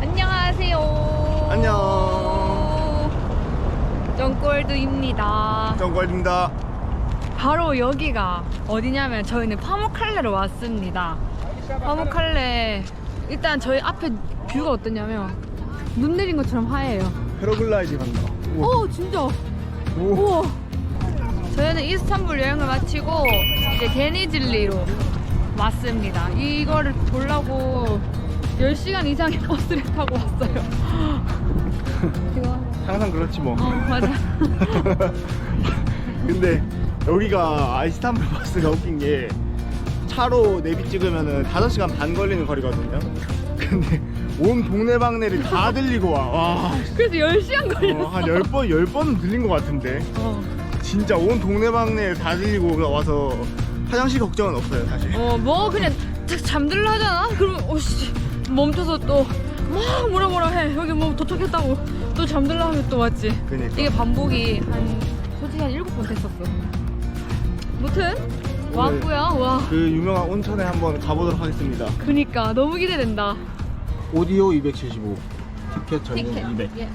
안녕하세요. 안녕. 정골드입니다. 정관입니다. 바로 여기가 어디냐면 저희는 파묵칼레로 왔습니다. 파묵칼레 일단 저희 앞에 뷰가 어떠냐면 눈 내린 것처럼 하얘요. 패러글라이딩 한다. 오 진짜. 오. 우와. 저희는 이스탄불 여행을 마치고 이제 데니즐리로 왔습니다. 이거를 보려고 10시간 이상의 버스를 타고 왔어요. 이거 항상 그렇지 뭐. 어 맞아. 근데 여기가 아이스탄불 버스가 웃긴 게 차로 내비 찍으면은 5시간 반 걸리는 거리거든요. 근데 온 동네방네를 다 들리고 와. 와. 그래서 10시간 어, 걸렸어. 한 10번, 10번은 들린 것 같은데. 어. 진짜 온 동네방네 다 들리고 와서 화장실 걱정은 없어요, 사실. 어, 뭐 그냥 탁 잠들라 하잖아? 그러면 오씨 멈춰서 또 막 뭐라 뭐라 해. 여기 뭐 도착했다고 또 잠들라 하면 또 왔지. 그니까. 이게 반복이 한 솔직히 한 일곱 번 됐었어. 무튼 왔고요. 와. 그 유명한 온천에 한번 가보도록 하겠습니다. 그니까 너무 기대된다. 오디오 275, 티켓 전용 티켓. 200. 예.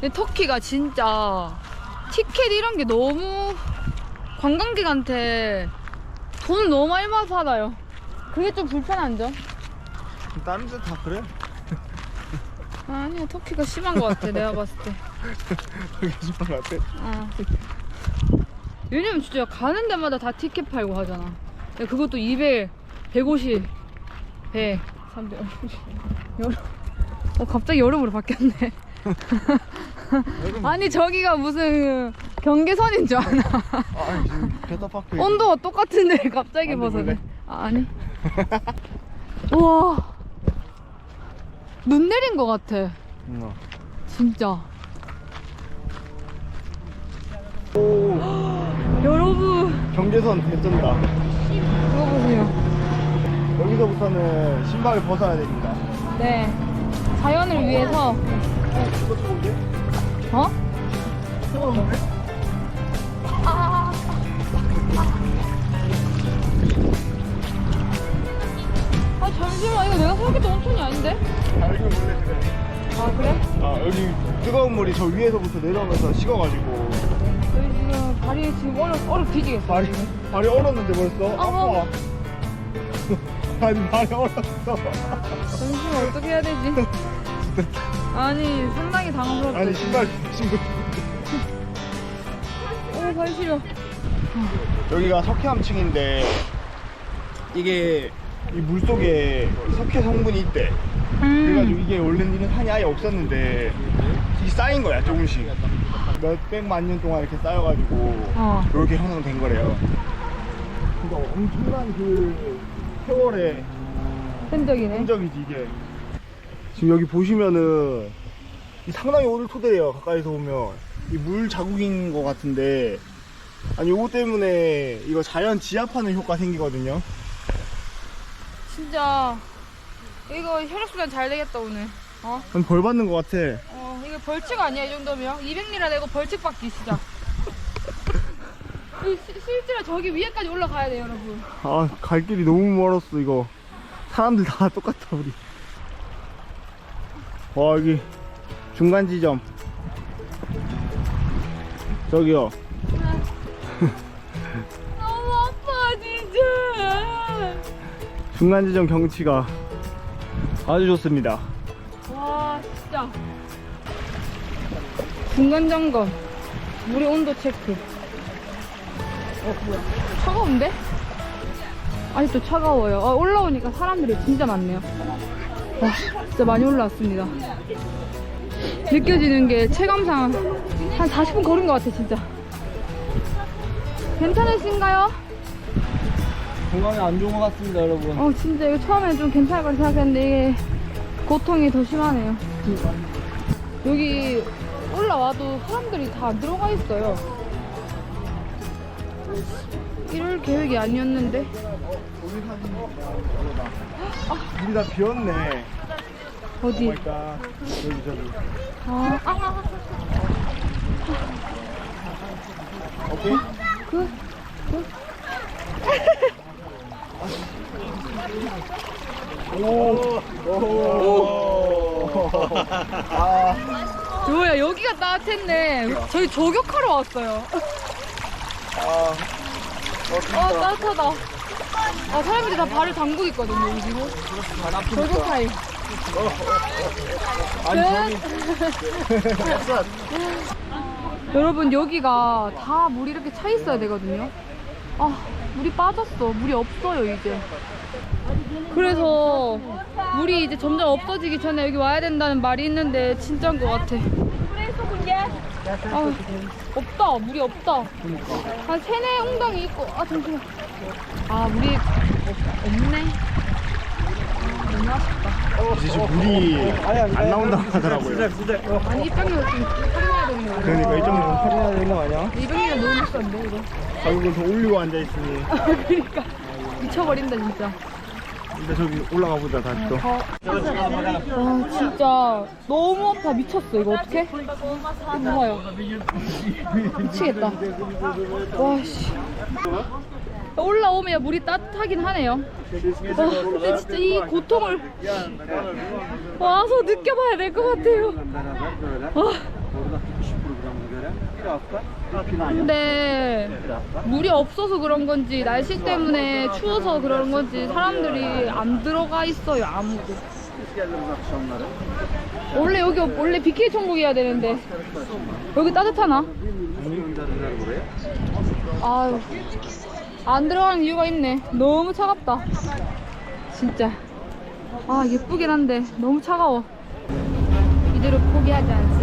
근데 터키가 진짜 티켓 이런 게 너무 관광객한테 돈을 너무 많이 받아요. 그게 좀 불편한 점. 다른 데다 그래? 아니야 터키가 심한 것 같아 내가 봤을 때. 그게 심한 것 같아. 어. 왜냐면 진짜 가는 데마다 다 티켓 팔고 하잖아. 근데 그것도 200, 150, 100, 300. 여름. 어 갑자기 여름으로 바뀌었네. 아니 저기가 무슨 경계선인 줄 아나. 아, 지금 배터 파크. 온도가 똑같은데 갑자기 안 벗어네. 아, 아니. 우와. 눈 내린 것 같아. 응. 진짜. 오, 여러분 경계선 개쩐다. 이거 보세요. 여기서부터는 신발을 벗어야 됩니다. 네. 자연을 위해서 이거 좋은데? 어? 뜨거운데? 잠시만 이거 내가 생각했던 온천이 아닌데? 아, 여기 원래 그래. 아 그래? 아, 여기 뜨거운 물이 저 위에서부터 내려오면서 식어가지고. 여기 지금 발이 지금 얼어 얼어 뒤지겠어. 발이, 발이 얼었는데 벌써? 아, 아파. 아니, 발이 얼었어. 잠시만 어떻게 해야 되지? 아니 상당히 당황스럽다. 아니, 신발 신고. 오 발 시려. 여기가 석회암층인데 이게 이 물속에 석회 성분이 있대. 그래가지고 이게 원래는 산이 아예 없었는데 이 쌓인 거야 조금씩 몇 백만 년 동안 이렇게 쌓여가지고 어. 이렇게 형성된 거래요. 그러니까 엄청난 그 세월의 흔적이네. 흔적이지 이게. 지금 여기 보시면은 이 상당히 오를 토대예요 가까이서 보면 이 물 자국인 것 같은데 아니 요거 때문에 이거 자연 지압하는 효과 생기거든요. 진짜 이거 혈액순환 잘 되겠다 오늘. 어? 한벌 받는 것 같아. 어 이거 벌칙 아니야 이 정도면? 200리라 내고 벌칙 받기 시작. 이 시- 실제로 저기 위에까지 올라가야 돼 여러분. 아, 갈 길이 너무 멀었어, 이거. 사람들 다 똑같아, 우리. 와, 여기 중간 지점. 저기요. 중간 지점 경치가 아주 좋습니다. 와 진짜. 중간 점검. 물의 온도 체크. 어 뭐야? 차가운데? 아직도 차가워요. 아, 올라오니까 사람들이 진짜 많네요. 와 진짜 많이 올라왔습니다. 느껴지는 게 체감상 한 40분 걸은 것 같아 진짜. 괜찮으신가요? 건강에 안 좋은 것 같습니다, 여러분. 어 진짜 이거 처음에는 좀 괜찮을 거라 생각했는데 이게 고통이 더 심하네요 여기 올라와도 사람들이 다안 들어가 있어요 이럴 계획이 아니었는데 물이 다 비었네. 어디 그러니까, 여기, 저기. 아, 아, 오케이? 그 오. 오. 아. 여기가 따뜻했네. 저희 저격하러 왔어요. 아. 아 따뜻하다. 아 사람들이 다 발을 담그고 있거든요 여기고. 저격 타임. 아니 여러분 여기가 다 물이 이렇게 차 있어야 되거든요. 아 물이 빠졌어. 물이 없어요 이제. 그래서 물이 이제 점점 없어지기 전에 여기 와야 된다는 말이 있는데 진짜인 것 같아. 아, 없다 물이 없다. 한 세네 웅덩이 있고 아 잠시만. 아 물이 없, 없네. 아, 너무 아쉽다. 이제 좀 물이 안 나온다고 하더라고요. 아니 입장료 좀 할인해야 되는 거 같아. 그러니까 이 정도면 할인해야 되는 거 아니야? 200리가 너무 비싼데 이거. 가격을 더 올리고 앉아 있으니. 그러니까 미쳐버린다 진짜. 근데 저기 올라가 보자 다시 또. 와 진짜 너무 아파. 미쳤어 이거 어떡해? 봐요 미치겠다. 와씨. 올라오면 물이 따뜻하긴 하네요. 와 근데 진짜 이 고통을. 와서 느껴봐야 될 것 같아요. 와 근데 물이 없어서 그런 건지 날씨 때문에 추워서 그런 건지 사람들이 안 들어가 있어요 아무도. 원래 여기 원래 비키니 천국이어야 되는데. 여기 따뜻하나? 아유 안 들어가는 이유가 있네. 너무 차갑다. 진짜. 아 예쁘긴 한데 너무 차가워. 이대로 포기하지 않습니다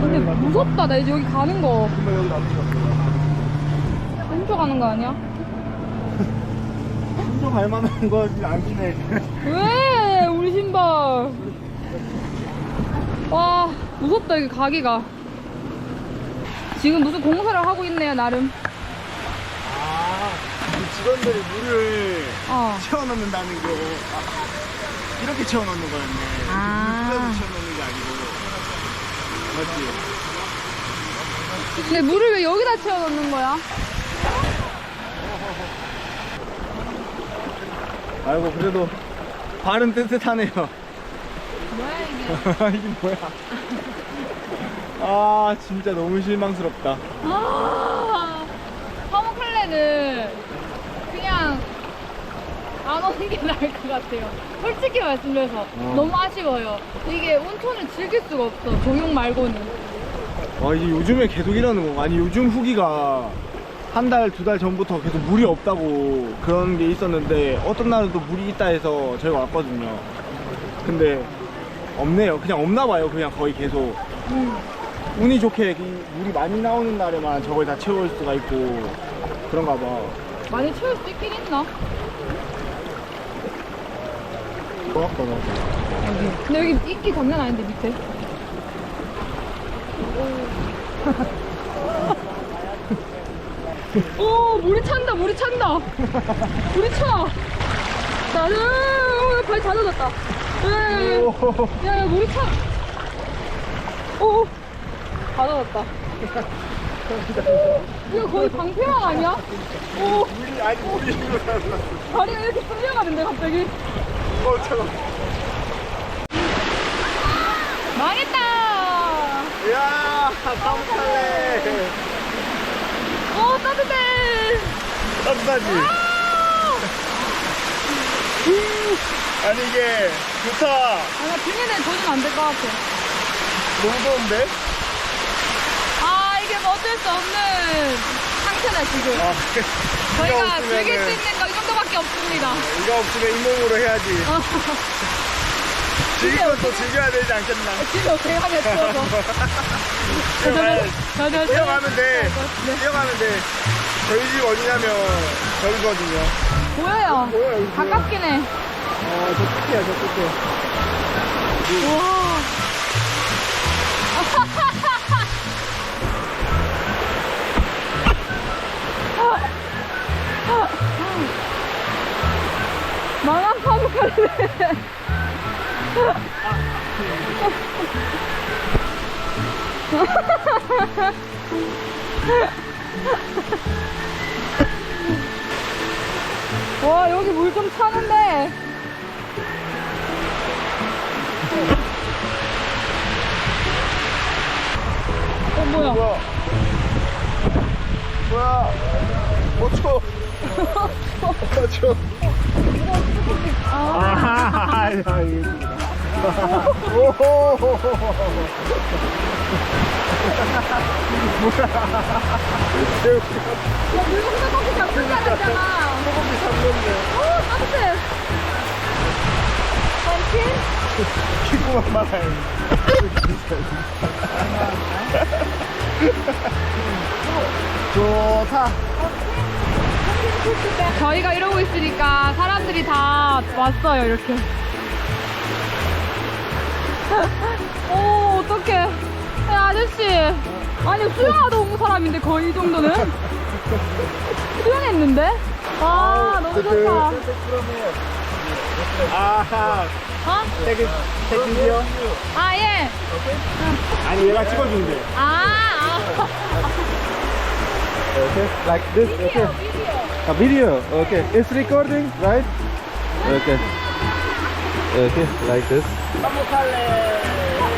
근데 무섭다 나 이제 여기 가는 거 훔쳐가는 거 아니야? 혼자 갈 만한 거지 않긴 해. 왜 우리 신발 와 무섭다 여기 가기가 지금 무슨 공사를 하고 있네요 나름 아, 이 직원들이 물을 어 채워넣는다는 게 아, 이렇게 채워넣는 거였네. 아. 물에서 채워넣는 게 아니고. 맞지? 근데 물을 왜 여기다 채워 넣는 거야? 아이고 그래도 발은 뜨뜻하네요. 뭐야 이게 이게 뭐야? 아 진짜 너무 실망스럽다. 아 그냥 안 오는 게 나을 것 같아요. 솔직히 말씀드려서 어. 너무 아쉬워요. 이게 온천을 즐길 수가 없어 조용 말고는. 와 이제 요즘에 계속 이러는 거. 아니 요즘 후기가 한 달 두 달 전부터 계속 물이 없다고 그런 게 있었는데 어떤 날은 또 물이 있다 해서 저희가 왔거든요. 근데 없네요. 그냥 없나 봐요. 그냥 거의 계속. 음. 운이 좋게 이 물이 많이 나오는 날에만 저걸 다 채울 수가 있고 그런가 봐. 많이 채울 수 있긴 있나? 고맙다 너 근데 여기 이끼 장난 아닌데 밑에. 오 물이 찬다 물이 찬다. 물이 차. 나는 어, 발 닫아졌다. 야야 물이 차. 오, 닫아졌다. 이거 거의 방패왕 아니야? 오. 물이 아니 물이 일어났어 다리가 이렇게 풀려가는데 갑자기 어 잠깐 망했다! 이야 깜짝해 오 따뜻해! 땀나지 아니 이게 좋다. 아, 나 빙에는 도전 안될 것 같아. 너무 더운데? 아, 이게 뭐 어쩔 수 없는 상태다, 지금. 아, 저희가 즐길 수 있는 거 이 정도밖에 없습니다. 이거 없으면 잇몸으로 해야지 즐길 건또 즐겨야 되지 않겠나 지금 어떻게 하겠어. 뛰어가야- 뛰어가면 돼 뛰어가면 돼 저희 집 어디냐면 저기거든요 보여요. 보여요. 가깝긴 해. 어 저 끝이야 저 끝에 우와. 망한 파묵할래. 와 여기 물 좀 차는데 어 뭐야 뭐야? 뭐야? 어, 추워. 어, 추워. 아, 아, 알겠습니다. 오호호호호. 야, 물고 소고기 잡는 사람이잖아 소고기 잡는데 오 따뜻해 펀치? 킥구만 말아요. 좋다. 저희가 이러고 있으니까 사람들이 다 왔어요 이렇게 오 어떡해 야, 아저씨 아니 수영하러 온 사람인데 거의 이 정도는 수영했는데 아 너무 좋다 아하. 어? 태그, 태그요? 아 예 아니, 얘가 찍어준대. 아, 아. Okay, like this. Okay, 비디오 a video. Okay, it's recording, right? Okay. Okay, like this.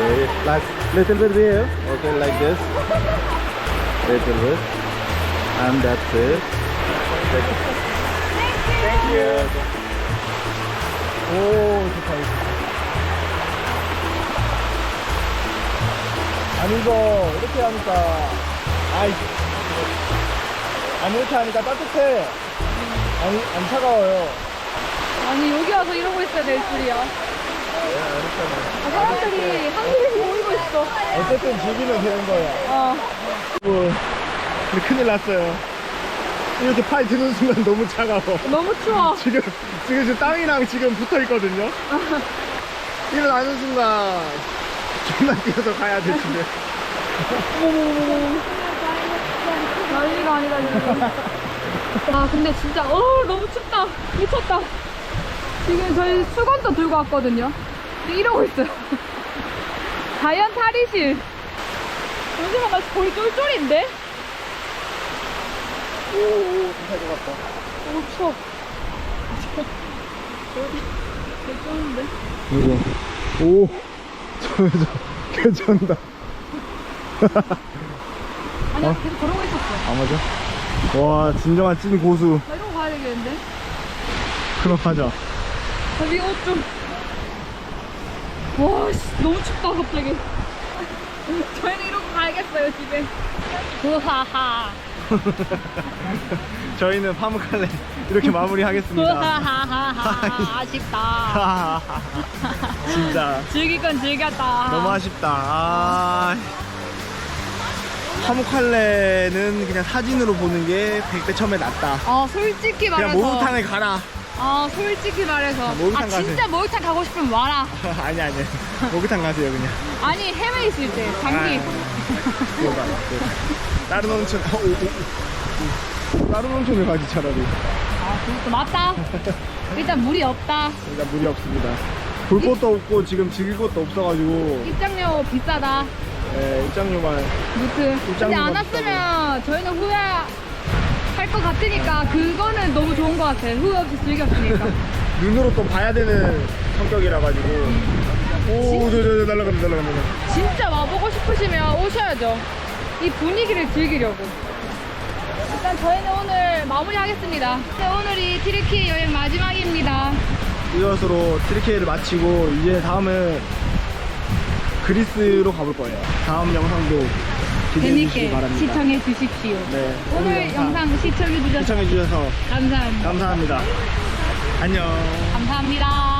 Okay, like little bit here. Okay, like this. Little bit, and that's it. 땡큐. 오, 좋다, 이거. 아니, 이거, 이렇게 하니까, 아이, 아니, 이렇게 하니까 따뜻해. 아니, 안 차가워요. 아니 여기 와서 이러고 있어야 될 줄이야 아, 사람들이 한국에서 모이고 있어 어쨌든 즐기면 되는 거야. 어. 뭐, 근데 큰일 났어요. 이렇게 팔 드는 순간 너무 차가워. 너무 추워 지금, 지금 저 땅이랑 지금 붙어 있거든요. 일어나는 순간, 존나 뛰어서 가야 돼, 집에. 난리가 아니다 지금 아 근데 진짜 어 너무 춥다 미쳤다 지금 저희 수건도 들고 왔거든요 이러고 있어요 자연 탈의실 잠시만 나 거의 쫄쫄인데? 오, 오, 잘것 같다. 너무 추워 쫄쫄인데? 이거. 오, 저, 저, 괜찮다. 아니야 계속 걸어고 있었어 아, 맞아? 와, 진정한 찐 고수. 나 이러고 가야 되겠는데? 그럼 하자. 저기 옷 좀. 와, 씨, 너무 춥다, 갑자기. 저희는 이러고 가야겠어요, 집에. 후하하. 저희는 파묵할래 이렇게 마무리하겠습니다. 후하하하하. 아쉽다. 진짜 즐길 건 즐겼다. 너무 아쉽다. 아, 파묵할래는 그냥 사진으로 보는 게 100배 처음에 낫다. 어, 솔직히 그냥 말해서. 목욕탕에 가라. 어, 솔직히 말해서. 아, 목욕탕 아, 진짜 가세요. 목욕탕 가고 싶으면 와라. 아니 아니 목욕탕 가세요 그냥. 아니, 해외 있을 때, 장기. 그거 봐. 그 다른 온천. 어, 오, 오, 오. 다른 온천을 가지 차라리. 아, 그것도 맞다. 일단 물이 없다. 일단 물이 없습니다. 볼 것도 없고 지금 즐길 것도 없어가지고 입장료 비싸다. 예, 입장료만 무튼 근데 입장료가 안 왔으면 저희는 후회 할것 같으니까 그거는 너무 좋은 것 같아요. 후회 없이 즐겼으니까. 눈으로 또 봐야 되는 성격이라 가지고. 오, 저, 저, 저, 날라간다, 날라간다. 진짜 와보고 싶으시면 오셔야죠. 이 분위기를 즐기려고. 일단 저희는 오늘 마무리하겠습니다. 네, 오늘이 트리키 여행 마지막입니다. 이것으로 트리케이를 마치고 이제 다음은 그리스로 가볼 거예요. 다음 영상도 기대해 주시기 재밌게 바랍니다. 시청해 주십시오 네, 오늘 영상 시청해 주셔서 시청해 주셔서 감사합니다 감사합니다. 안녕. 감사합니다